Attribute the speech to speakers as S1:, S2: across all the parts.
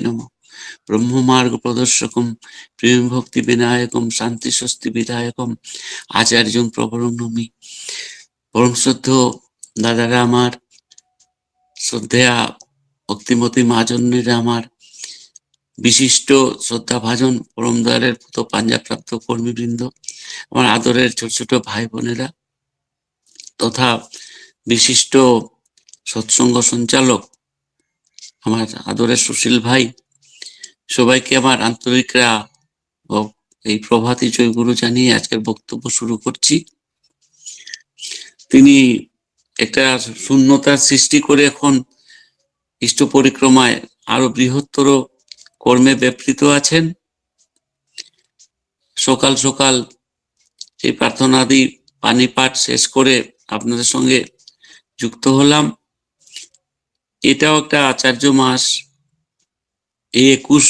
S1: নম। ব্রহ্মমার্গ প্রদর্শকম প্রেম ভক্তি বিনায়কম, শান্তি স্বস্তি বিধায়কম, আচার্যং প্রবরং নমি। পরম শ্রদ্ধ দাদারা আমার, শ্রদ্ধেয়া ভক্তিমতী মাজন্যেরা আমার, বিশিষ্ট শ্রদ্ধা ভাজন পরম দয়ালের পুত পাঞ্জাবপ্রাপ্ত কর্মীবৃন্দ, আমার আদরের ছোট ছোট ভাই বোনেরা তথা বিশিষ্ট সৎসঙ্গ সঞ্চালক আমার আদরের সুশীল ভাই, সবাইকে আমার আন্তরিকরা এই প্রভাতী জয়গুরু জানিয়ে আজকের বক্তব্য শুরু করছি। তিনি একটা শূন্যতার সৃষ্টি করে এখন ইষ্ট পরিক্রমায় আরও বৃহত্তর কর্মে ব্যাপৃত আছেন। সকাল সকাল সেই প্রার্থনাদি পানি পাঠ শেষ করে আপনাদের সঙ্গে যুক্ত হলাম। এটাও একটা আচার্য মাস। এই একুশ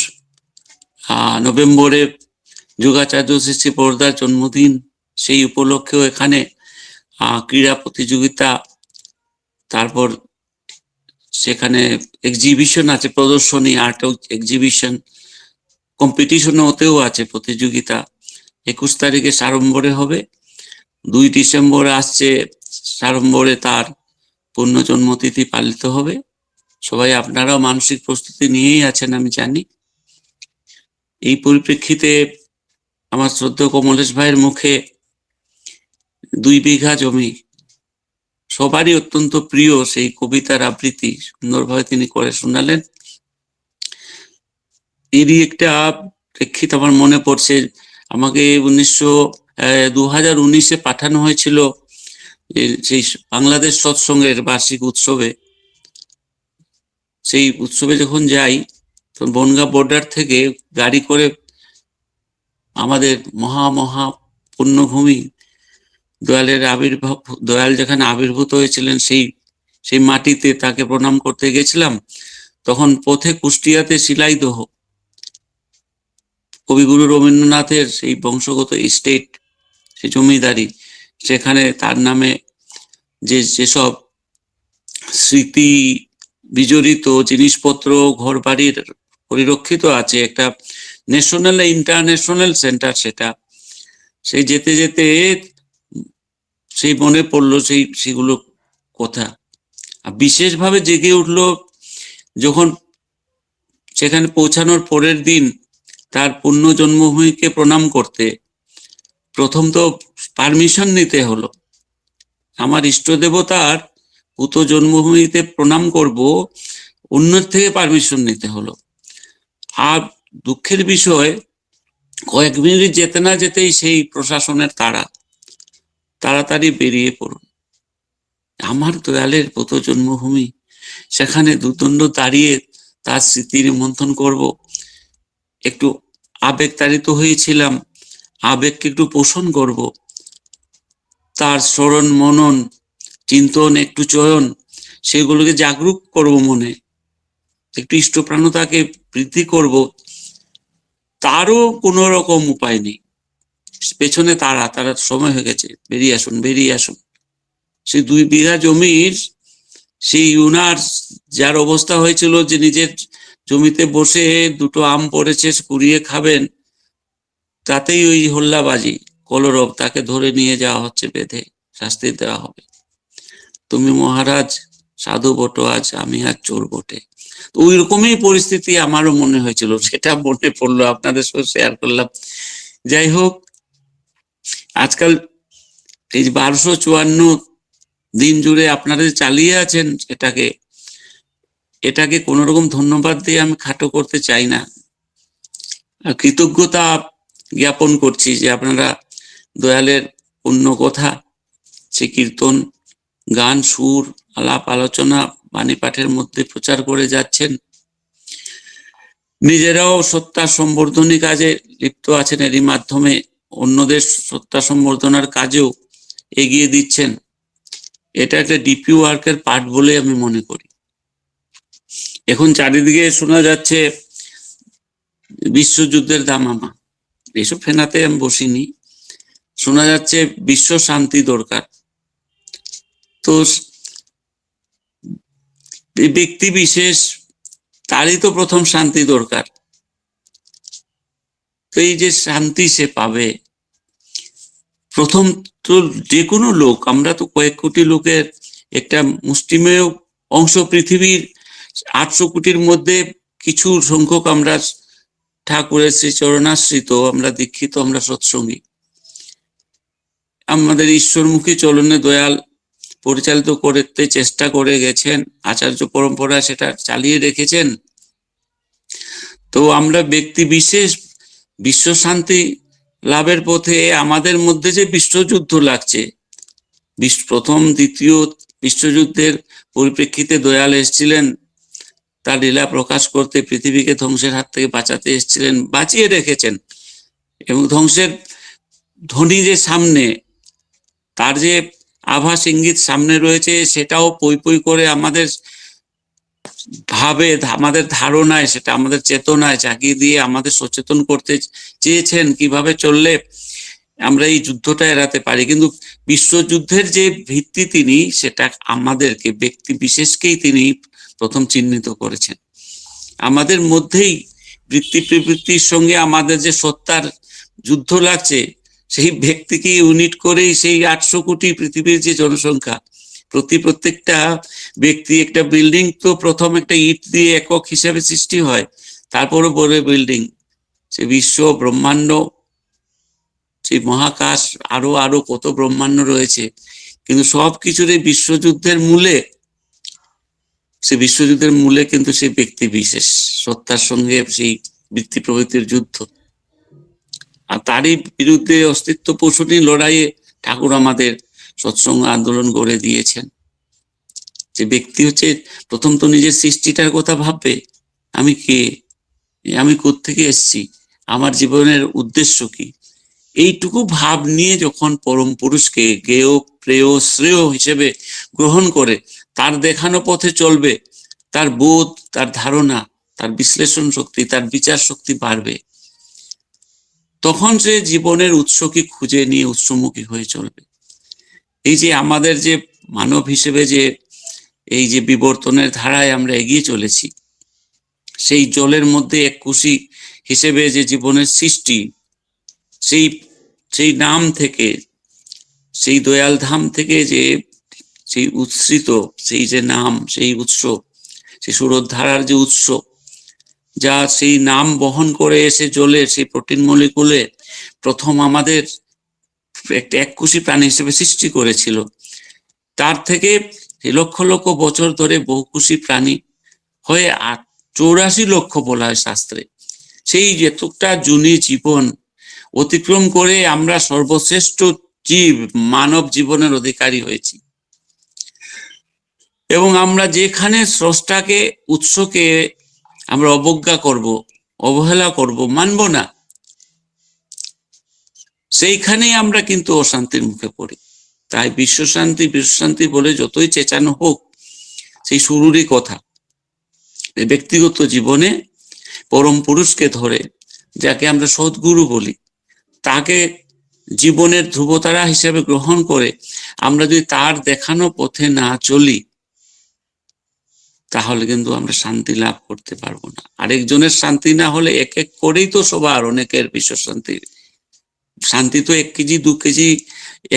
S1: নভেম্বরে যোগাচার্য শ্রী পর্দার জন্মদিন, সেই উপলক্ষেও এখানে ক্রীড়া প্রতিযোগিতা, তারপর সেখানে এক্সিবিশন আছে, প্রদর্শনী আর্ট এক্সিবিশন কম্পিটিশন হতেও আছে প্রতিযোগিতা। একুশ তারিখে সাড়ম্বরে হবে, দুই ডিসেম্বর আসছে, সাড়ম্বরে তার পূর্ণ জন্মতিথি পালিত হবে। সবাই আপনারাও মানসিক প্রস্তুতি নিয়েই আছেন, আমি জানি। এই পরিপ্রেক্ষিতে আমার শ্রদ্ধা কমলেশ ভাইয়ের মুখে দুই বিঘা জমি। সবারই অত্যন্ত প্রিয় সেই কবিতার আবৃত্তি, সুন্দরভাবে তিনি করে শোনালেন। এরই একটা প্রেক্ষিত আমার মনে পড়ছে, আমাকে উনিশশো দু হাজার উনিশে পাঠানো হয়েছিল সেই বাংলাদেশ সৎসঙ্গের বার্ষিক উৎসবে। সেই উৎসবে যখন যাই, তখন বনগা বর্ডার থেকে গাড়ি করে আমাদের মহা মহা পুণ্যভূমি দয়ালের আবির্ভাব, দয়াল যেখানে আবির্ভূত হয়েছিলেন সেই সেই মাটিতে তাকে প্রণাম করতে গেছিলাম। তখন পথে কুষ্টিয়াতে শিলাইদহ, কবিগুরু রবীন্দ্রনাথের সেই বংশগত স্টেট সেই জমিদারি, সেখানে তার নামে যে, যেসব স্মৃতি বিজড়িত জিনিসপত্র ঘর বাড়ির পরিরক্ষিত আছে। একটা ন্যাশনাল ইন্টারন্যাশনাল সেন্টার সেটা। সেই যেতে যেতে সেই মনে পড়ল সেই, সেগুলো কথা। আর বিশেষভাবে জেগে উঠল যখন সেখানে পৌঁছানোর পরের দিন তার পুণ্য জন্মভূমিকে প্রণাম করতে প্রথম তো পারমিশন নিতে হলো। আমার ইষ্ট দেবতার পুত জন্মভূমিতে প্রণাম করব, অন্যের থেকে পারমিশন নিতে হলো। আর দুঃখের বিষয়, কয়েক মিনিট যেতে না যেতেই সেই প্রশাসনের তারা, তাড়াতাড়ি বেরিয়ে পড়ুন। আমার দয়ালের পুত জন্মভূমি সেখানে দুদণ্ড দাঁড়িয়ে তার স্মৃতির মন্থন করব। একটু আবেগ তাড়িত হয়েছিলাম, আবেগকে একটু পোষণ করব। তার স্মরণ মনন চিন্তন, একটু চয়ন, সেগুলোকে জাগরুক করব মনে। একটু ইষ্টপ্রাণতাকে বৃদ্ধি করব। তারও কোনো রকম উপায় নেই। পেছনে তারা তারা সময় হয়ে গেছে। বেরিয়ে আসুন বেরিয়ে আসুন। সেই দুই বিঘা জমির, সেই উনার যার অবস্থা হয়েছিল যে নিজের জমিতে বসে দুটো আম পড়েছে কুড়িয়ে খাবেন, তাতেই ওই হল্লাবাজি, কলরব তাকে ধরে নিয়ে যাওয়া হচ্ছে, বেঁধে শাস্তি দেওয়া হবে। তুমি মহারাজ, সাধু বটো, আজ আমি আর চোর বটে। তো ওই রকমই পরিস্থিতি আমারও মনে হয়েছিল, সেটা মনে পড়ল, আপনাদের সঙ্গে শেয়ার করলাম। যাই হোক, আজকাল এই বারোশো চুয়ান্ন দিন জুড়ে আপনারা যে চালিয়ে আছেন এটাকে এটাকে কোন রকম ধন্যবাদ দিয়ে আমি খাটো করতে চাই না। কৃতজ্ঞতা জ্ঞাপন করছি যে আপনারা দয়ালের অন্য কথা, সে কীর্তন গান, সুর, আলাপ, আলোচনা বাণী পাঠের মধ্যে প্রচার করে যাচ্ছেন। নিজেরাও সত্তা সম্বর্ধনী কাজে লিপ্ত আছেন। এরই মাধ্যমে অন্যদের সত্তা সম্বর্ধনার কাজেও এগিয়ে দিচ্ছেন। এটা একটা ডিপি ওয়ার্কের পার্ট বলে আমি মনে করি। এখন চারিদিকে শোনা যাচ্ছে বিশ্বযুদ্ধের দামামা। এসব ফেনাতে আমি বসিনি। শোনা যাচ্ছে বিশ্ব শান্তি দরকার। তো ব্যক্তি বিশেষ, তারই তো প্রথম শান্তি দরকার। তো এই যে শান্তি সে পাবে, প্রথম তো যে কোনো লোক, আমরা তো কয়েক কোটি লোকের একটা মুষ্টিমেয় অংশ পৃথিবীর আটশো কোটির মধ্যে কিছু সংখ্যক আমরা ঠাকুরের শ্রী চরণাশ্রিত আমরা দীক্ষিত, আমরা সৎসঙ্গী। আমাদের ঈশ্বরমুখী চলনে দয়াল পরিচালিত করতে চেষ্টা করে গেছেন, আচার্য পরম্পরা সেটা চালিয়ে রেখেছেন তো আমরা ব্যক্তি বিশেষ বিশ্ব শান্তি লাভের পথে আমাদের মধ্যে যে বিশ্বযুদ্ধ লাগছে প্রথম, দ্বিতীয় বিশ্বযুদ্ধের পরিপ্রেক্ষিতে দয়াল এসেছিলেন, তার লীলা প্রকাশ করতে পৃথিবীকে ধ্বংসের হাত থেকে বাঁচাতে এসেছিলেন, বাঁচিয়ে রেখেছেন। এবং ধ্বংসের ধ্বনি যে সামনে, তার যে আভাস ইঙ্গিত সামনে রয়েছে, সেটাও পই পই করে আমাদের ভাবে, আমাদের ধারণায়, সেটা আমাদের চেতনায় জাগিয়ে দিয়ে আমাদের সচেতন করতে চেয়েছেন কীভাবে চললে আমরা এই যুদ্ধটা এড়াতে পারি। কিন্তু বিশ্বযুদ্ধের যে ভিত্তি তিনি, সেটা আমাদেরকে ব্যক্তি বিশেষকেই তিনি প্রথম চিহ্নিত করেছেন। আমাদের মধ্যেই বৃত্তি প্রবৃত্তির সঙ্গে আমাদের যে সত্তার যুদ্ধ লাগছে সেই ব্যক্তিকে ইউনিট করেই সেই আটশো কোটি পৃথিবীর যে জনসংখ্যা, প্রতি প্রত্যেকটা ব্যক্তি একটা বিল্ডিং তো প্রথম একটা ইট দিয়ে একক হিসাবে সৃষ্টি হয় তারপরে বড় বিল্ডিং সে বিশ্ব ব্রহ্মাণ্ড, সেই মহাকাশ, আরও আরও কত ব্রহ্মাণ্ড রয়েছে। কিন্তু সব কিছুর এই বিশ্বযুদ্ধের মূলে, সে বিশ্বযুদ্ধের মূলে কিন্তু সেই ব্যক্তি বিশেষ, সত্তার সঙ্গে সেই বৃত্তি প্রভৃতির যুদ্ধ। আর তারই বিরুদ্ধে অস্তিত্ব পোষণী লড়াইয়ে ঠাকুর আমাদের সৎসঙ্গ আন্দোলন গড়ে দিয়েছেন। যে ব্যক্তি হচ্ছে, প্রথম তো নিজের সৃষ্টিটার কথা ভাববে, আমি কে? আমি থেকে এসছি? আমার জীবনের উদ্দেশ্য কি? এইটুকু ভাব নিয়ে যখন পরম পুরুষকে গেয় প্রেয়, শ্রেয় হিসেবে গ্রহণ করে, তার দেখানো পথে চলবে, তার বোধ, তার ধারণা, তার বিশ্লেষণ শক্তি, তার বিচার শক্তি বাড়বে। তখন সে জীবনের উৎসকে খুঁজে নিয়ে উৎসমুখী হয়ে চলবে? এই যে আমাদের যে মানব হিসেবে যে এই যে বিবর্তনের ধারায় আমরা এগিয়ে চলেছি, সেই জলের মধ্যে এক কুশি হিসেবে যে জীবনের সৃষ্টি, সেই সেই নাম থেকে, সেই দয়াল ধাম থেকে যে সেই উৎসৃত, সেই যে নাম, সেই উৎস, সেই সুরোদ্ধারার যে উৎস যা সেই নাম বহন করে এসে জলের সেই প্রোটিন মলিকুলে প্রথম আমাদের একটা এককুশি প্রাণী হিসেবে সৃষ্টি করেছিল। তার থেকে লক্ষ লক্ষ বছর ধরে বহুকুশি প্রাণী হয়ে আট, চৌরাশি লক্ষ বলা হয় শাস্ত্রে। সেই যেতটা জুনি জীবন অতিক্রম করে আমরা সর্বশ্রেষ্ঠ জীব, মানব জীবনের অধিকারী হয়েছি। এবং আমরা যেখানে স্রষ্টাকে, উৎসকে আমরা অবজ্ঞা করব, অবহেলা করব, মানব না। সেইখানেই আমরা কিন্তু অশান্তির মুখে পড়ি। তাই বিশ্ব শান্তি বিশ্ব বলে যতই চেঁচানো হোক, সেই শুরুরই কথা। ব্যক্তিগত জীবনে পরম পুরুষকে ধরে, যাকে আমরা সদ্গুরু বলি, তাকে জীবনের ধ্রুবতারা হিসেবে গ্রহণ করে, আমরা যদি তার দেখানো পথে না চলি তাহলে কিন্তু আমরা শান্তি লাভ করতে পারব না। আরেকজনের শান্তি না হলে এক এক করেই তো সবার অনেকের বিশ্ব শান্তি। শান্তি তো এক কেজি, দু কেজি,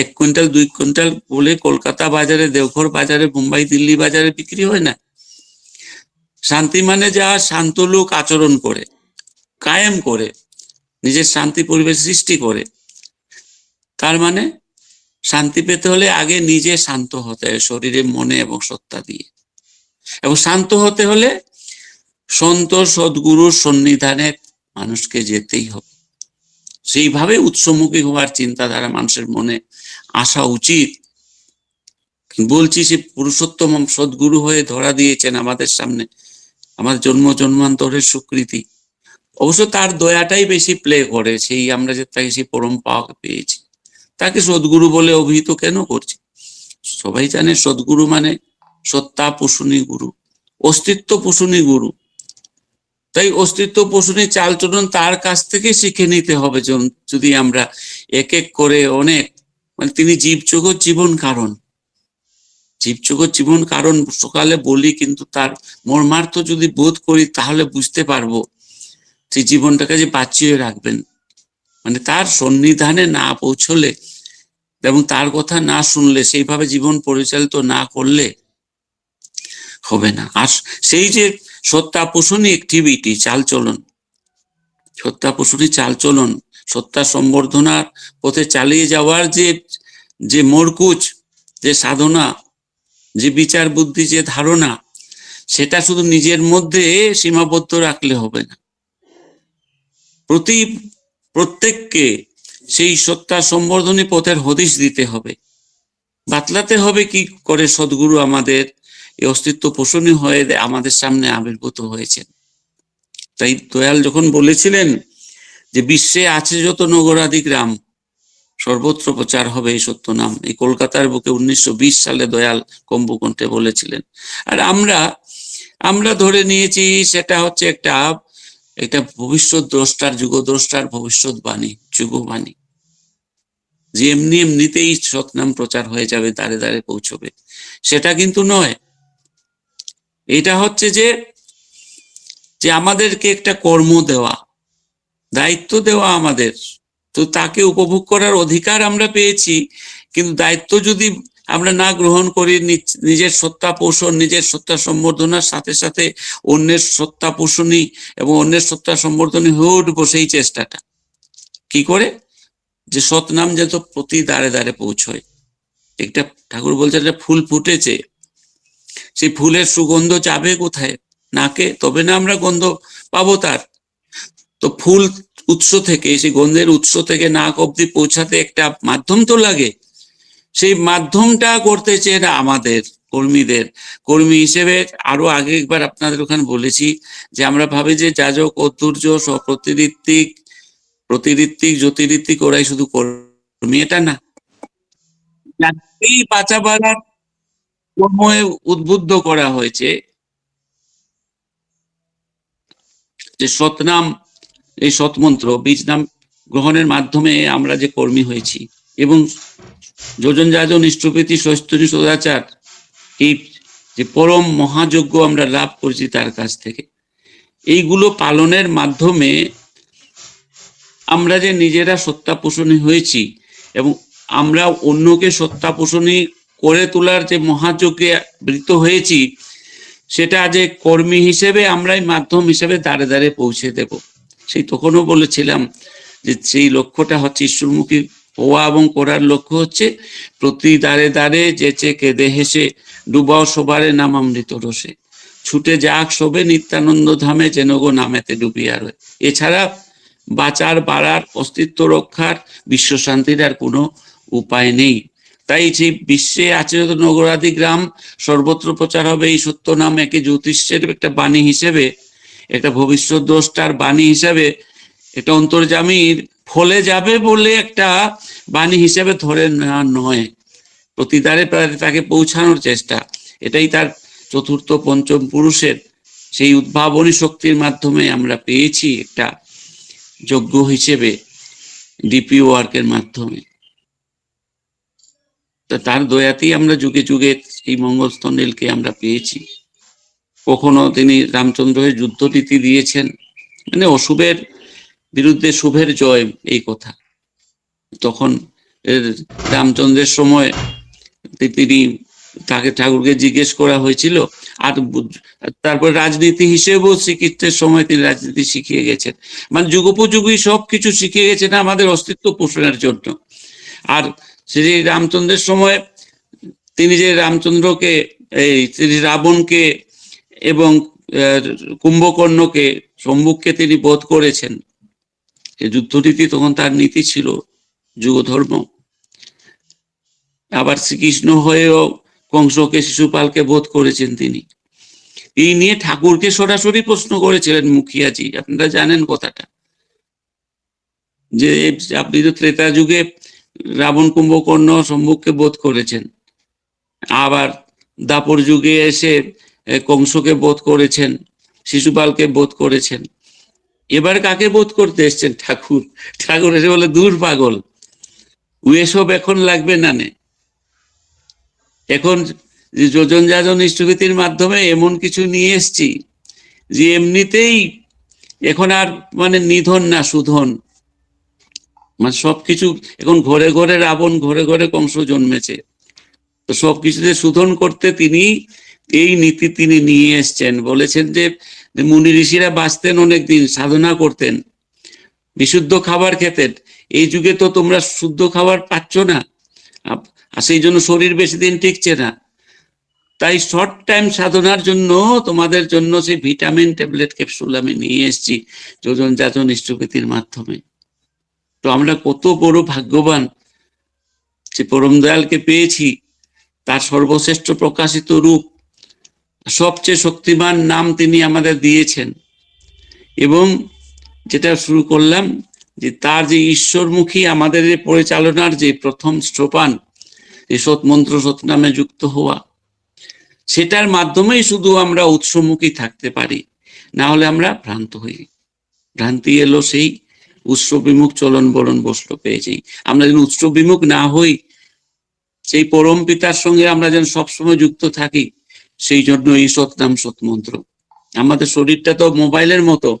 S1: এক কুইন্টাল, দুই কুইন্টাল বলে কলকাতা বাজারে, দেওঘর বাজারে, মুম্বাই, দিল্লি বাজারে বিক্রি হয় না। শান্তি মানে যা শান্ত লোক আচরণ করে, কায়েম করে, নিজের শান্তি পরিবেশ সৃষ্টি করে। তার মানে শান্তি পেতে হলে আগে নিজে শান্ত হতে হয়, শরীরে মনে এবং সত্তা দিয়ে। এবং শান্ত হতে হলে সন্ত সদ্গুরুর সন্নিধানে মানুষকে যেতেই হবে। সেইভাবে উৎসমুখী হওয়ার চিন্তাধারা মানুষের মনে আসা উচিত, বলছি সে পুরুষোত্তম সদ্গুরু হয়ে ধরা দিয়েছেন আমাদের সামনে, আমার জন্ম জন্মান্তরের স্বীকৃতি অবশ্য তার দয়াটাই বেশি প্লে করে, সেই আমরা যে তাকে সেই পরম পাওয়া পেয়েছি। তাকে সদ্গুরু বলে অভিহিত কেন করছি? সবাই জানে সদ্গুরু মানে সত্তা পোষণী গুরু অস্তিত্ব পোষণী গুরু। তাই অস্তিত্ব পোষণী চালচলন তার কাছ থেকে শিখে নিতে হবে যদি আমরা এক এক করে অনেক মানে তিনি জীব জীবন কারণ। জীবজগৎ জীবন কারণ সকালে বলি কিন্তু তার মর্মার্থ যদি বোধ করি তাহলে বুঝতে পারব যে জীবনটাকে যে বাঁচিয়ে রাখবেন। মানে তার সন্নিধানে না পৌঁছলে এবং তার কথা না শুনলে, সেইভাবে জীবন পরিচালিত না করলে হবে না। আর সেই যে সত্যাপোষণী অ্যাক্টিভিটি চালচলন, সত্যাপোষণী চালচলন, সত্তা সম্বর্ধনার পথে চালিয়ে যাওয়ার যে যে মরকুচ, যে সাধনা, যে বিচার বুদ্ধি, যে ধারণা, সেটা শুধু নিজের মধ্যে সীমাবদ্ধ রাখলে হবে না। প্রতি প্রত্যেককে সেই সত্তা সম্বর্ধনী পথের হদিশ দিতে হবে। বাতলাতে হবে কি করে সদ্গুরু আমাদের এই অস্তিত্ব পোষণী হয়ে আমাদের সামনে আবির্ভূত হয়েছেন। তাই দয়াল যখন বলেছিলেন যে বিশ্বে আছে যত নগরাদি গ্রাম সর্বত্র প্রচার হবে এই সত্য নাম। এই কলকাতার বুকে উনিশশো বিশ সালে দয়াল কম্বুকণ্ঠে বলেছিলেন। আর আমরা আমরা ধরে নিয়েছি সেটা হচ্ছে একটা একটা ভবিষ্যৎ দ্রষ্টার যুগ দ্রষ্টার ভবিষ্যৎবাণী, যুগবাণী। যে এমনি এমনিতেই সৎনাম প্রচার হয়ে যাবে দাঁড়ে দাঁড়ে পৌঁছবে। সেটা কিন্তু নয়। এটা হচ্ছে যে যে আমাদেরকে একটা কর্ম দেওয়া, দায়িত্ব দেওয়া আমাদের। তো তাকে উপভোগ করার অধিকার আমরা পেয়েছি, কিন্তু দায়িত্ব যদি আমরা না গ্রহণ করি, নিজ- নিজের সত্তা পোষণ নিজের সত্তা সম্বর্ধনার সাথে সাথে অন্যের সত্তা পোষণী এবং অন্যের সত্তা সম্বর্ধনী হয়ে উঠবো সেই চেষ্টাটা। কি করে? যে সৎনাম যেত প্রতি দ্বারে দ্বারে পৌঁছয়। একটা ঠাকুর বলছে, একটা ফুল ফুটেছে। সেই ফুলের সুগন্ধ যাবে কোথায়? নাকে? তবে না আমরা গন্ধ পাবো তার। তো ফুল উৎস থেকে, সেই গন্ধের উৎস থেকে নাক অব্দি পৌঁছাতে একটা মাধ্যম তো লাগে। সেই মাধ্যমটা করতে চেয়ে আমাদের কর্মীদের। কর্মী হিসেবে আরও আগে একবার আপনাদের ওখানে বলেছি যে আমরা ভাবি যে যাজক অতুর্য প্রতিঋত্বিক প্রতিঋত্বিক জ্যোতিঋত্বিক ওরাই শুধু কর্মী, এটা না। এই বাঁচাবার কর্মে উদ্বুদ্ধ করা হয়েছে যে সৎনাম, এই সৎমন্ত্র বীজ নাম গ্রহণের মাধ্যমে আমরা যে কর্মী হয়েছি এবং যোজন যাজন, ইষ্টপ্রীতি সস্তরী সদাচার এই যে পরম মহাযজ্ঞ আমরা লাভ করেছি তার কাছ থেকে, এইগুলো পালনের মাধ্যমে আমরা যে নিজেরা সত্তা পোষণী হয়েছি এবং আমরা অন্যকে সত্তা পোষণী করে তোলার যে মহাযোগে বৃত হয়েছি, সেটা যে কর্মী হিসেবে আমরাই মাধ্যম হিসেবে দাঁড়ে দাঁড়ে পৌঁছে দেব। সেই তখনও বলেছিলাম যে সেই লক্ষ্যটা হচ্ছে ঈশ্বরমুখী হওয়া এবং করার লক্ষ্য হচ্ছে প্রতি দাঁড়ে দাঁড়ে যেচে কেঁদে হেসে ডুবাও সবারে নাম অমৃত রসে। ছুটে যাক সবে নিত্যানন্দ ধামে যেন গো নামেতে ডুবিয়া রয়। এছাড়া বাঁচার, বাড়ার, অস্তিত্ব রক্ষার, বিশ্ব শান্তির আর কোনো উপায় নেই। তাই যে বিশ্বে আছে যত নগরাদি গ্রাম সর্বত্র প্রচার হবে, এই সত্য নাম একে জ্যোতিষের একটা বাণী হিসেবে, একটা ভবিষ্যৎ দ্রষ্টার বাণী হিসেবে, এটা অন্তর্জামীর ফলে যাবে বলে একটা বাণী হিসেবে ধরে না নয়। প্রতিদারে তাকে পৌঁছানোর চেষ্টা। এটাই তার চতুর্থ পঞ্চম পুরুষের সেই উদ্ভাবনী শক্তির মাধ্যমে আমরা পেয়েছি একটা যোগ্য হিসেবে, ডিপি ওয়ার্কের মাধ্যমে। তা তার দয়াতেই আমরা যুগে যুগে এই মঙ্গলস্তনীলকে আমরা পেয়েছি। কখনো তিনি রামচন্দ্রের যুদ্ধনীতি দিয়েছেন। মানে অশুভের বিরুদ্ধে শুভের জয় এই কথা। তখন রামচন্দ্রের সময় তিনি তাকে ঠাকুরকে জিজ্ঞেস করা হয়েছিল, আর তারপর রাজনীতি হিসেবেও শ্রীকৃষ্ণের সময় তিনি রাজনীতি শিখিয়ে গেছেন। মানে যুগোপযোগী সব কিছু শিখিয়ে গেছেন, আমাদের অস্তিত্ব পোষণের জন্য। আর শ্রী রামচন্দ্রের সময় তিনি যে রামচন্দ্রকে, এই শ্রী রাবণকে এবং কুম্ভকর্ণকে, সম্মুখকে তিনি বোধ করেছেন, এই যুদ্ধনীতি তখন তার নীতি ছিল যুগ ধর্ম আবার শ্রীকৃষ্ণ হয়েও কংসকে শিশুপালকে বোধ করেছেন তিনি। এই নিয়ে ঠাকুরকে সরাসরি প্রশ্ন করেছিলেন মুখিয়াজি, আপনারা জানেন কথাটা। যে আপনি তো ত্রেতা যুগে রাবণ কুম্ভকর্ণ সম্মুখকে বোধ করেছেন। আবার দাপর যুগে এসে কংসকে বোধ করেছেন, শিশুপালকে বোধ করেছেন। এবার কাকে বোধ করতে এসছেন? ঠাকুর। ঠাকুর এসে বলে, দূর পাগল ও এসব এখন লাগবে না নে। এখন যোজন যাজন ইষ্টভীতির মাধ্যমে এমন কিছু নিয়ে এসছি যে এমনিতেই এখন আর মানে নিধন না, সুধন। মানে সবকিছু এখন ঘরে ঘরে রাবণ, ঘরে ঘরে কংস জন্মেছে। তো সবকিছুতে শোধন করতে তিনি এই নীতি তিনি নিয়ে এসছেন। বলেছেন যে মুনি ঋষিরা বাঁচতেন অনেকদিন, সাধনা করতেন, বিশুদ্ধ খাবার খেতেন। এই যুগে তো তোমরা শুদ্ধ খাবার পাচ্ছ না। আর সেই জন্য শরীর বেশি দিন টিকছে না। তাই শর্ট টাইম সাধনার জন্য তোমাদের জন্য সেই ভিটামিন ট্যাবলেট ক্যাপসুল আমি নিয়ে এসেছি যোজন যাজন ইষ্টপতির মাধ্যমে। তো আমরা কত বড় ভাগ্যবান যে পরম দয়ালকে পেয়েছি, তার সর্বশ্রেষ্ঠ প্রকাশিত রূপ, সবচেয়ে শক্তিমান নাম তিনি আমাদের দিয়েছেন। এবং যেটা শুরু করলাম যে তার যে ঈশ্বরমুখী আমাদের পরিচালনার যে প্রথম সোপান যে সৎমন্ত্র সৎনামে যুক্ত হওয়া, সেটার মাধ্যমেই শুধু আমরা উৎসমুখী থাকতে পারি, না হলে আমরা ভ্রান্ত হই। ভ্রান্তি এলো সেই উৎস বিমুখ চলন বলন বসল পেয়েছি আমরা যেন উৎস বিমুখ না হই, সেই পরম পিতার সঙ্গে আমরা যেন সবসময় যুক্ত থাকি, সেই জন্য এই সৎনাম সৎমন্ত্র। আমাদের শরীরটা তো মোবাইলের মতো।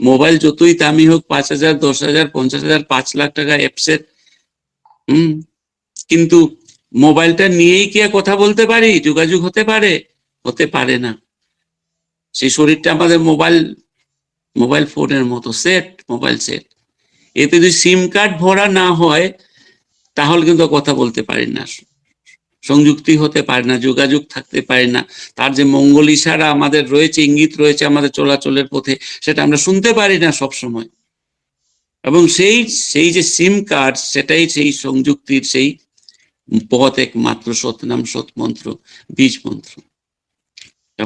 S1: মোবাইল যতই দামি হোক, পাঁচ হাজার, দশ হাজার, পঞ্চাশ হাজার, পাঁচ লাখ টাকা অ্যাপসের। হম? কিন্তু মোবাইলটা নিয়েই কি কথা বলতে পারি? যোগাযোগ হতে পারে? হতে পারে না। সেই শরীরটা আমাদের মোবাইল মোবাইল ফোনের মতো, সেট, মোবাইল সেট। এতে যদি সিম কার্ড ভরা না হয়, তাহলে কিন্তু কথা বলতে পারি না। সংযুক্তি হতে পারে না, যোগাযোগ থাকতে পারে না। তার যে মঙ্গল ইশারা আমাদের রয়েছে, ইঙ্গিত রয়েছে আমাদের চলাচলের পথে, সেটা আমরা শুনতে পারি না সব সময় এবং সেই সেই যে সিম কার্ড সেটাই সেই সংযুক্তির সেই পথ একমাত্র সতনাম সৎমন্ত্র বীজ মন্ত্র।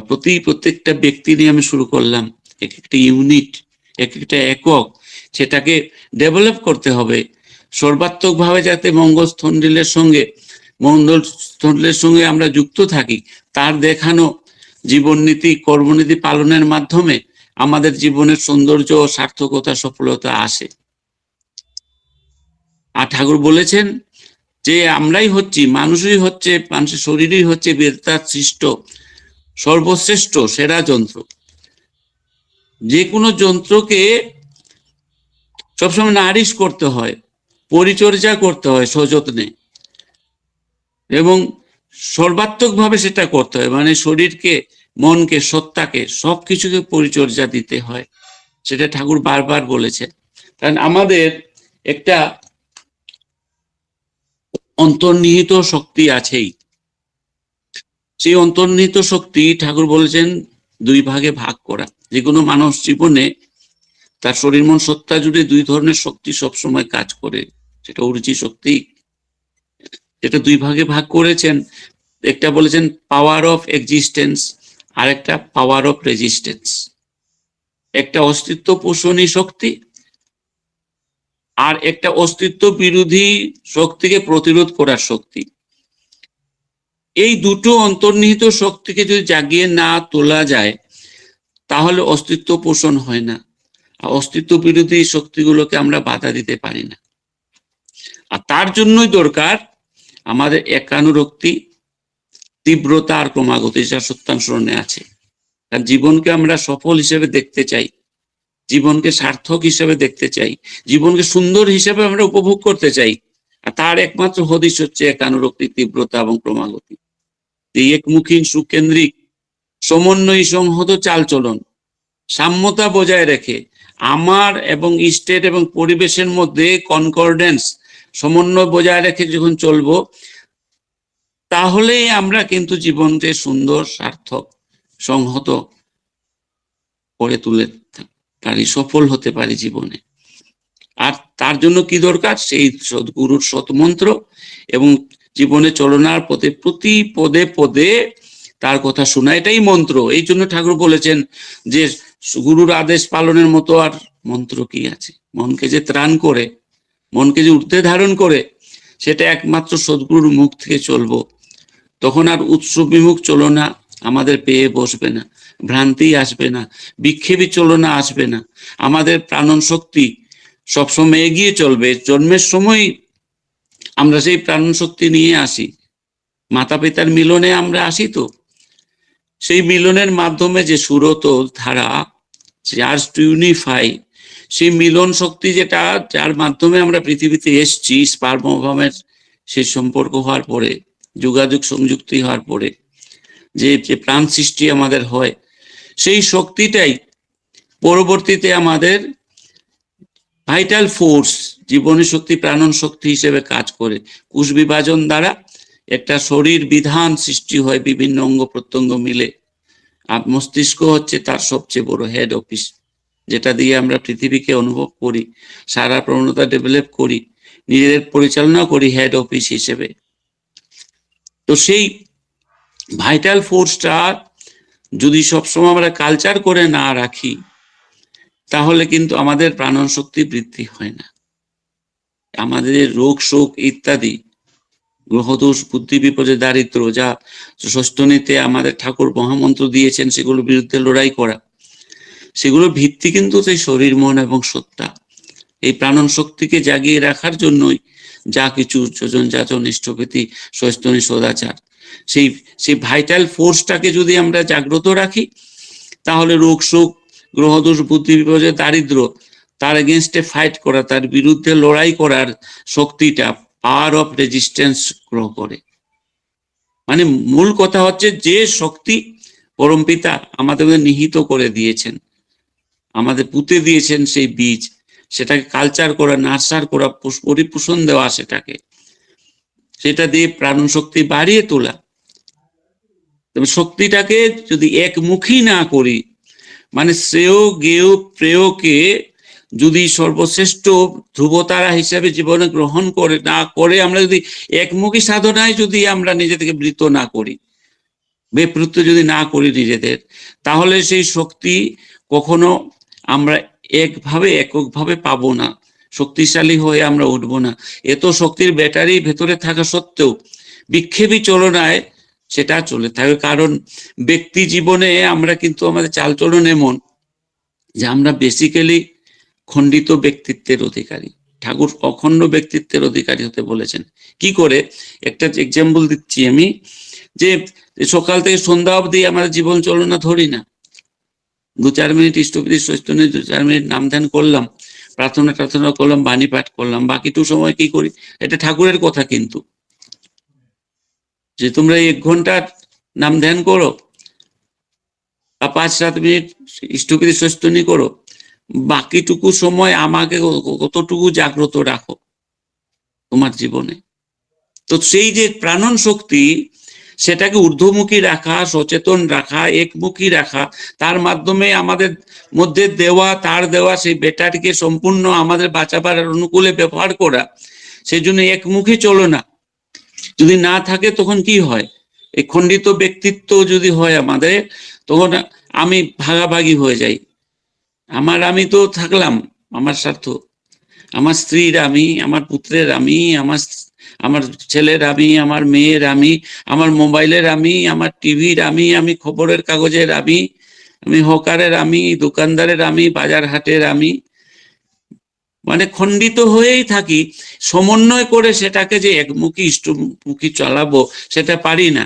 S1: প্রতি, প্রত্যেকটা ব্যক্তি নিয়ে আমি শুরু করলাম। এক একটা ইউনিট এক একটা একক সেটাকে ডেভেলপ করতে হবে। সর্বাত্মক ভাবে যাতে মঙ্গল স্থন্ডিলের সঙ্গে মঙ্গল স্থন্ডিলের সঙ্গে আমরা যুক্ত থাকি, তার দেখানো জীবননীতি, কর্মনীতি পালনের মাধ্যমে আমাদের জীবনের সৌন্দর্য ও সার্থকতা, সফলতা আসে। আর ঠাকুর বলেছেন যে আমরাই হচ্ছি, মানুষই হচ্ছে, মানুষের শরীরই হচ্ছে বেদার সৃষ্ট, সর্বশ্রেষ্ঠ সেরা যন্ত্র। যে কোনো যন্ত্রকে সবসময় নারিশ করতে হয়, পরিচর্যা করতে হয় সযত্নে। এবং সর্বাত্মক ভাবে সেটা করতে হয় মানে শরীরকে, মনকে, সত্তাকে, সবকিছুকে পরিচর্যা দিতে হয়। সেটা ঠাকুর বারবার বলেছেন। কারণ আমাদের একটা অন্তর্নিহিত শক্তি আছেই। সেই অন্তর্নিহিত শক্তি ঠাকুর বলেছেন, দুই ভাগে ভাগ করা। যে কোনো মানুষ জীবনে তার শরীর মন সত্তা জুড়ে দুই ধরনের শক্তি সবসময় কাজ করে। সেটা ঊর্জি শক্তি, যেটা দুই ভাগে ভাগ করেছেন। একটা বলেছেন পাওয়ার অফ এক্সিস্টেন্স আর একটা পাওয়ার অফ রেজিস্টেন্স একটা অস্তিত্ব পোষণী শক্তি আর একটা অস্তিত্ব বিরোধী শক্তিকে প্রতিরোধ করার শক্তি। এই দুটো অন্তর্নিহিত শক্তিকে যদি জাগিয়ে না তোলা যায়, তাহলে অস্তিত্ব পোষণ হয় না। অস্তিত্ব বিরোধী শক্তিগুলোকে আমরা বাধা দিতে পারি না। আর তার জন্যই দরকার আমাদের একানুরক্তি, তীব্রতা আর ক্রমাগত যা সত্যানুসরণে আছে। কারণ জীবনকে আমরা সফল হিসেবে দেখতে চাই, জীবনকে সার্থক হিসেবে দেখতে চাই, জীবনকে সুন্দর হিসেবে আমরা উপভোগ করতে চাই। আর তার একমাত্র হদিশ হচ্ছে একানুরক্তি, তীব্রতা এবং ক্রমাগতি। এই একমুখী সুকেন্দ্রিক, সমন্বয়ী, সংহত চালচলন, সাম্যতা বজায় রেখে আমার এবং স্টেট এবং পরিবেশের মধ্যে কনকর্ডেন্স সমন্বয় বজায় রেখে যখন চলবো, তাহলেই আমরা কিন্তু জীবনকে সুন্দর, সার্থক, সংহত করে তুলে পারি, সফল হতে পারি জীবনে। আর তার জন্য কি দরকার? সেই সদ্গুরুর সৎমন্ত্র এবং জীবনে চলনার পথে, প্রতি পদে পদে তার কথা শোনা। এটাই মন্ত্র। এই জন্য ঠাকুর বলেছেন যে গুরুর আদেশ পালনের মতো আর মন্ত্র কি আছে? মনকে যে ত্রাণ করে, মনকে যে ঊর্ধ্বে ধারণ করে, সেটা একমাত্র সদ্গুরুর মুখ থেকে চলবো। তখন আর উৎস বিমুখ চলনা আমাদের পেয়ে বসবে না ভ্রান্তি আসবে না, বিক্ষেপী চলনা আসবে না। আমাদের প্রাণন শক্তি সবসময় এগিয়ে চলবে, জন্মের সময় আমরা সেই প্রাণন শক্তি নিয়ে আসি। মাতা পিতার মিলনে আমরা আসি তো। সেই মিলনের মাধ্যমে যে সুরত ধারা জাস্ট টু ইউনিফাই সেই মিলন শক্তি যেটা, যার মাধ্যমে আমরা পৃথিবীতে এসছি স্পার্মভামের সেই সম্পর্ক হওয়ার পরে, যোগাযোগ সংযুক্তি হওয়ার পরে, যে যে প্রাণ সৃষ্টি আমাদের হয়, সেই শক্তিটাই পরবর্তীতে আমাদের ভাইটাল ফোর্স জীবনী শক্তি, প্রাণন শক্তি হিসেবে কাজ করে। কোষ বিভাজন দ্বারা একটা শরীর বিধান সৃষ্টি হয়, বিভিন্ন অঙ্গ প্রত্যঙ্গ মিলে। মস্তিষ্ক হচ্ছে তার সবচেয়ে বড় হেড অফিস যেটা দিয়ে আমরা পৃথিবীকে অনুভব করি, সারা প্রবণতা ডেভেলপ করি, নিজেদের পরিচালনা করি হেড অফিস হিসেবে। তো সেই ভাইটাল ফোর্সটা যদি সবসময় আমরা কালচার করে না রাখি, তাহলে কিন্তু আমাদের প্রাণন শক্তি বৃদ্ধি হয় না। আমাদের রোগ শোক ইত্যাদি গ্রহদোষ, বুদ্ধি বিপদে দারিদ্র, যা ষষ্ঠনীতে আমাদের ঠাকুর মহামন্ত্র দিয়েছেন, সেগুলোর বিরুদ্ধে লড়াই করা। সেগুলো ভিত্তি কিন্তু সেই শরীর, মন এবং সত্তা। এই প্রাণন শক্তিকে জাগিয়ে রাখার জন্যই যা কিছু যোজন যাচন ইষ্টপতি সস্তনী সদাচার। সেই সেই ভাইটাল ফোর্সটাকে যদি আমরা জাগ্রত রাখি, তাহলে রোগ শোক, গ্রহদোষ, বুদ্ধি বিপদে দারিদ্র, তার এগেনস্টে ফাইট করা, তার বিরুদ্ধে লড়াই করার শক্তিটা পাওয়ার অফ রেজিস্ট্যান্স গ্রহ করে। মানে মূল কথা হচ্ছে যে শক্তি পরমপিতা আমাদের নিহিত করে দিয়েছেন, আমাদের পুঁতে দিয়েছেন সেই বীজ, সেটাকে কালচার করা নার্সার করা পরিপোষণ দেওয়া সেটাকে। সেটা দিয়ে প্রাণ শক্তি বাড়িয়ে তোলা। তবে শক্তিটাকে যদি একমুখী না করি মানে শ্রেয় গেয় প্রেয়কে যদি সর্বশ্রেষ্ঠ ধ্রুবতারা হিসাবে জীবনে গ্রহণ করে, না করে, আমরা যদি একমুখী সাধনায় যদি আমরা নিজেদেরকে বৃত না করি বেপৃত্ত যদি না করি নিজেদের, তাহলে সেই শক্তি কখনো আমরা একভাবে, এককভাবে পাবো না। শক্তিশালী হয়ে আমরা উঠবো না। এত শক্তির ব্যাটারি ভেতরে থাকা সত্ত্বেও বিক্ষেপী চলনায় সেটা চলে থাকে। কারণ ব্যক্তি জীবনে আমরা কিন্তু আমাদের চালচলন এমন যে আমরা বেসিক্যালি খণ্ডিত ব্যক্তিত্বের অধিকারী। ঠাকুর অখণ্ড ব্যক্তিত্বের অধিকারী হতে বলেছেন। কি করে? একটা এক্সাম্পল দিচ্ছি আমি, যে সকাল থেকে সন্ধ্যা অবধি আমাদের জীবন চলনা ধরি না। দু চার মিনিট ইষ্টপতি সৈস্তনে দু চার মিনিট নাম ধ্যান করলাম, প্রার্থনা টার্থনা করলাম, বাণী পাঠ করলাম বাকিটু সময় কি করি? এটা ঠাকুরের কথা কিন্তু। যে তোমরা এক ঘণ্টা নাম ধ্যান করো, বা পাঁচ সাত মিনিট ইষ্টপতি সৈস্তনী করো বাকিটুকু সময় আমাকে কতটুকু জাগ্রত রাখো তোমার জীবনে। তো সেই যে প্রাণন শক্তি, সেটাকে ঊর্ধ্বমুখী রাখা, সচেতন রাখা, একমুখী রাখা, তার মাধ্যমে আমাদের মধ্যে দেওয়া, তার দেওয়া, সেই বেটাটিকে সম্পূর্ণ আমাদের বাঁচাবার অনুকূলে ব্যবহার করা সেই জন্য একমুখী চলো না। যদি না থাকে তখন কি হয়? এই খণ্ডিত ব্যক্তিত্ব যদি হয় আমাদের, তখন আমি ভাগাভাগি হয়ে যাই। আমার আমি তো থাকলাম, আমার স্বার্থ। আমার স্ত্রীর আমি, আমার পুত্রের আমি, আমার আমার ছেলের আমি, আমার মেয়ের আমি, আমার মোবাইলের আমি, আমার টিভির আমি আমি খবরের কাগজের আমি আমি হকারের আমি, দোকানদারের আমি বাজার হাটের আমি। মানে খণ্ডিত হয়েই থাকি, সমন্বয় করে সেটাকে যে একমুখী ইষ্টমুখী চালাবো, সেটা পারি না।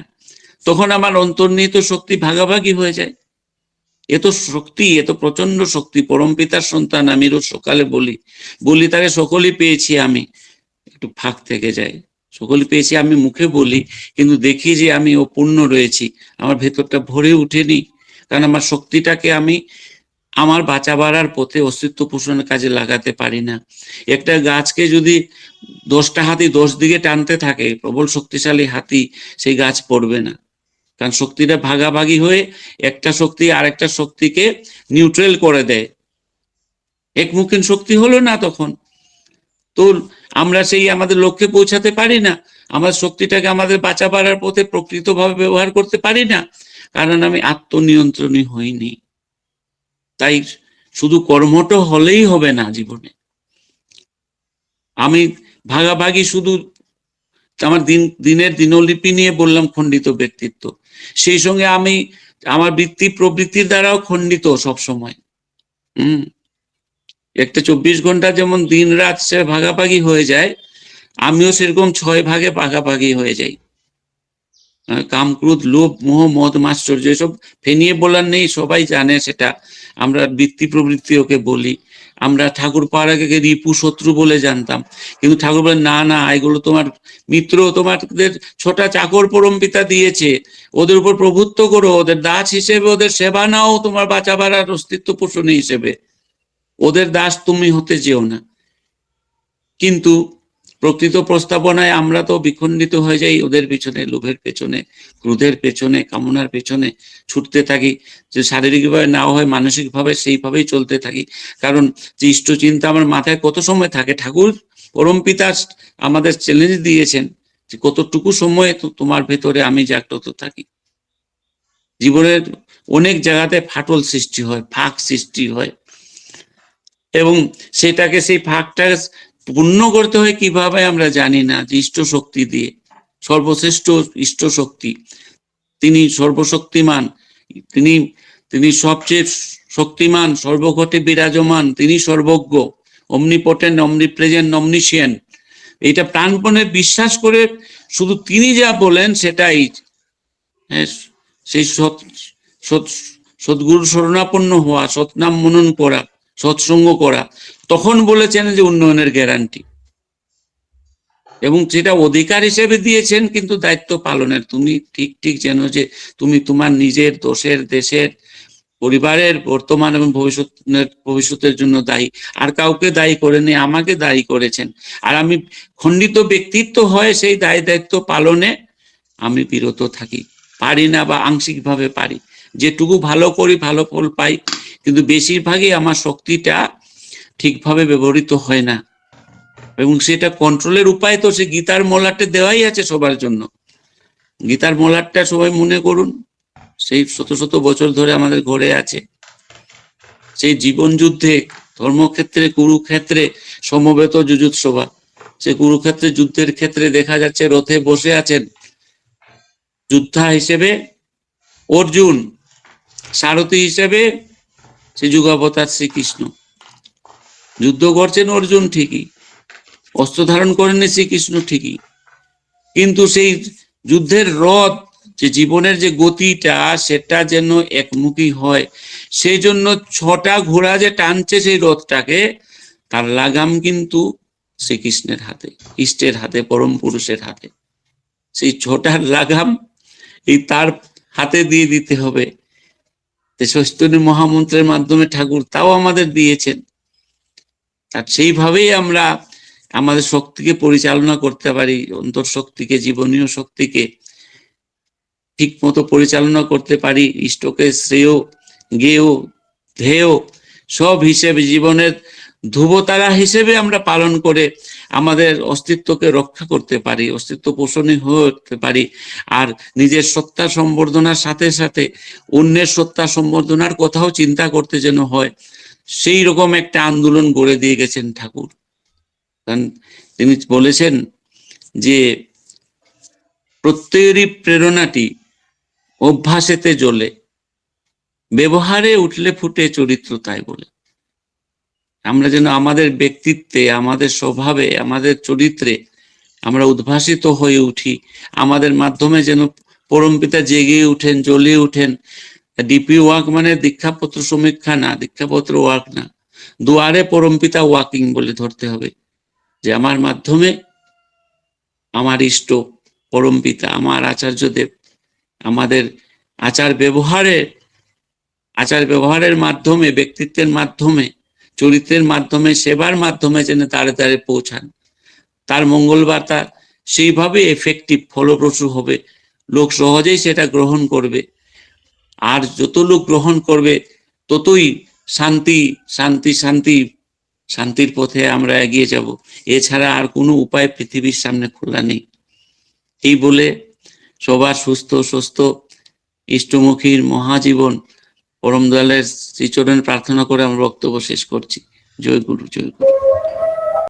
S1: তখন আমার অন্তর্নিহিত শক্তি ভাগাভাগি হয়ে যায়। এত শক্তি, এত প্রচণ্ড শক্তি, পরম পিতার সন্তান আমি রোজ সকালে বলি বলি, তাকে সকলই পেয়েছি আমি। একটু ফাঁক থেকে যায়। সকলই পেয়েছি আমি মুখে বলি, কিন্তু দেখি যে আমি অপূর্ণ রয়েছি। আমার ভেতরটা ভরে উঠেনি, কারণ আমার শক্তিটাকে আমি আমার বাঁচা বাড়ার পথে অস্তিত্ব পোষণের কাজে লাগাতে পারি না। একটা গাছকে যদি দশটা হাতি দশ দিকে টানতে থাকে, প্রবল শক্তিশালী হাতি, সেই গাছ পড়বে না। কারণ শক্তিটা ভাগাভাগি হয়ে একটা শক্তি আরেকটা শক্তিকে নিউট্রাল করে দেয়। একমুখীন শক্তি হলো না তখন। তো আমরা সেই আমাদের লক্ষ্যে পৌঁছাতে পারি না। আমার শক্তিটাকে আমাদের বাঁচা বাড়ার পথে প্রকৃতভাবে ব্যবহার করতে পারি না। কারণ আমি আত্মনিয়ন্ত্রণী হইনি। তাই শুধু কর্মঠ হলেই হবে না জীবনে। আমি ভাগাভাগি শুধু আমার দিন, দিনের দিনলিপি নিয়ে বললাম খণ্ডিত ব্যক্তিত্ব। সেই সঙ্গে আমি আমার বৃত্তি প্রবৃত্তির দ্বারাও খণ্ডিত সব সময়। হম। একটা চব্বিশ ঘণ্টা যেমন দিন রাত সে ভাগাভাগি হয়ে যায় আমিও সেরকম ছয় ভাগে ভাগাভাগি হয়ে যাই। আহ, কাম ক্রোধ লোভ মোহ মদ মাশ্চর্য এসব ফেনিয়ে বলার নেই সবাই জানে সেটা। আমরা বৃত্তি প্রবৃত্তি ওকে বলি। আমরা ঠাকুর পাড়াকে রিপু শত্রু বলে জানতাম। কিন্তু ঠাকুর বলে, না না, এগুলো তোমার মিত্র, তোমাদের ছোটা চাকর পরম্পিতা দিয়েছে। ওদের উপর প্রভুত্ব করো, ওদের দাস হিসেবে ওদের সেবা নাও, তোমার বাঁচাবার আর অস্তিত্ব পোষণী হিসেবে। ওদের দাস তুমি হতে চেও না। কিন্তু প্রকৃত প্রস্তাবনায় আমরা তো বিখণ্ডিত হয়ে যাই ওদের পেছনে, লোভের পেছনে, ক্রোধের পেছনে, কামনার পেছনে ছুটতে থাকি। যে শারীরিকভাবে না হয়, মানসিকভাবে সেইভাবেই চলতে থাকি। কারণ যে ইষ্ট চিন্তা আমার মাথায় কত সময় থাকে? ঠাকুর, পরম পিতা আমাদের চ্যালেঞ্জ দিয়েছেন যে কতটুকু সময় তোমার ভেতরে আমি জাগ্রত থাকি। জীবনের অনেক জায়গাতে ফাটল সৃষ্টি হয়, ফাঁক সৃষ্টি হয়। এবং সেটাকে সেই ফাঁকটা পূর্ণ করতে হয় কীভাবে আমরা জানি না যে ইষ্ট শক্তি দিয়ে। সর্বশ্রেষ্ঠ ইষ্ট শক্তি তিনি সর্বশক্তিমান। তিনি তিনি সবচেয়ে শক্তিমান সর্বঘটে বিরাজমান। তিনি সর্বজ্ঞ অমনিপটেন্ট অমনিপ্রেজেন্ট অমনিশিয়ান এটা প্রাণপণে বিশ্বাস করে শুধু তিনি যা বলেন সেটাই। হ্যাঁ, সেই সৎ সৎ সদ্গুরু শরণাপন্ন হওয়া সৎনাম মনন করা সৎসঙ্গ করা। তখন বলেছেন যে উন্নয়নের গ্যারান্টি এবং সেটা অধিকার হিসেবে দিয়েছেন, কিন্তু দায়িত্ব পালনের। তুমি ঠিক ঠিক যেন যে তুমি তোমার নিজের দোষের, দেশের, পরিবারের, বর্তমান এবং ভবিষ্যতের ভবিষ্যতের জন্য দায়ী। আর কাউকে দায়ী করেনি আমাকে দায়ী করেছেন। আর আমি খণ্ডিত ব্যক্তিত্ব হয়ে সেই দায় দায়িত্ব পালনে আমি বিরত থাকি। পারি না বা আংশিকভাবে পারি। যেটুকু ভালো করি, ভালো ফল পাই। কিন্তু বেশিরভাগই আমার শক্তিটা ঠিকভাবে ব্যবহৃত হয় না। এবং সেটা কন্ট্রোলের উপায় তো, সে গীতার মলাটে দেওয়াই আছে সবার জন্য। গীতার মলাটটা সবাই মনে করুন, সেই শত শত বছর ধরে আমাদের ঘরে আছে। সেই জীবন যুদ্ধে, ধর্মক্ষেত্রে, কুরুক্ষেত্রে সমবেত যুজুৎসভা সে কুরুক্ষেত্রে যুদ্ধের ক্ষেত্রে দেখা যাচ্ছে রথে বসে আছেন যোদ্ধা হিসেবে অর্জুন, সারথী হিসেবে সে যুগাবতার শ্রীকৃষ্ণ। যুদ্ধ করছেন অর্জুন ঠিকই, অস্ত্র ধারণ করেননি শ্রীকৃষ্ণ ঠিকই। কিন্তু সেই যুদ্ধের রথ, যে জীবনের যে গতিটা, সেটা যেন একমুখী হয়, সেই জন্য ছটা ঘোড়া যে টানছে সেই রথটাকে, তার লাগাম কিন্তু শ্রীকৃষ্ণের হাতে, ইষ্টের হাতে, পরম পুরুষের হাতে। সেই ছটার লাগাম, এই তার হাতে দিয়ে দিতে হবে। তেষষ্ঠী মহামন্ত্রের মাধ্যমে ঠাকুর তাও আমাদের দিয়েছেন। আর সেইভাবেই আমরা আমাদের শক্তিকে পরিচালনা করতে পারি, অন্তর শক্তিকে, জীবনীয় শক্তিকে ঠিক মতো পরিচালনা করতে পারি, ইষ্টকে, শ্রেয় গেয় ধেয়, সব হিসেবে জীবনের ধ্রুবতারা হিসেবে আমরা পালন করে আমাদের অস্তিত্বকে রক্ষা করতে পারি, অস্তিত্ব পোষণে হয়ে উঠতে পারি। আর নিজের সত্তা সম্বর্ধনার সাথে সাথে অন্যের সত্তা সম্বর্ধনার কথাও চিন্তা করতে যেন হয়। সেই রকম একটা আন্দোলন গড়ে দিয়ে গেছেন ঠাকুর। কারণ তিনি বলেছেন যে প্রত্যেকেরই প্রেরণাটি অভ্যাসেতে জ্বলে, ব্যবহারে উঠলে ফুটে চরিত্র তাই বলে। আমরা যেন আমাদের ব্যক্তিত্বে, আমাদের স্বভাবে, আমাদের চরিত্রে আমরা উদ্ভাসিত হয়ে উঠি, আমাদের মাধ্যমে যেন পরমপিতা জেগে উঠেন, জ্বলে উঠেন ডিপি ওয়াক মানে দীক্ষাপত্র সমীক্ষা না, দীক্ষাপত্র ওয়াক না। দুয়ারে পরমপিতা ওয়াকিং বলে ধরতে হবে। যে আমার মাধ্যমে আমার ইষ্ট, পরমপিতা, আমার আচার্যদেব, আমাদের আচার ব্যবহারে, আচার ব্যবহারের মাধ্যমে, ব্যক্তিত্বের মাধ্যমে, চরিত্রের মাধ্যমে, সেবার মাধ্যমে যেন তারে তারে পৌঁছান। তার মঙ্গল বার্তা সেইভাবে এফেক্টিভ ফলপ্রসূ হবে। লোক সহজেই সেটা গ্রহণ করবে। আর যত লোক গ্রহণ করবে, ততই শান্তি শান্তি শান্তি, শান্তির পথে আমরা এগিয়ে যাব। এছাড়া আর কোনো উপায় পৃথিবীর সামনে খোলা নেই। এই বলে সবার সুস্থ সুস্থ, ইষ্টমুখীর মহাজীবন পরম দয়ালের শ্রীচরণ প্রার্থনা করে আমরা বক্তব্য শেষ করছি। জয় গুরু জয় গুরু।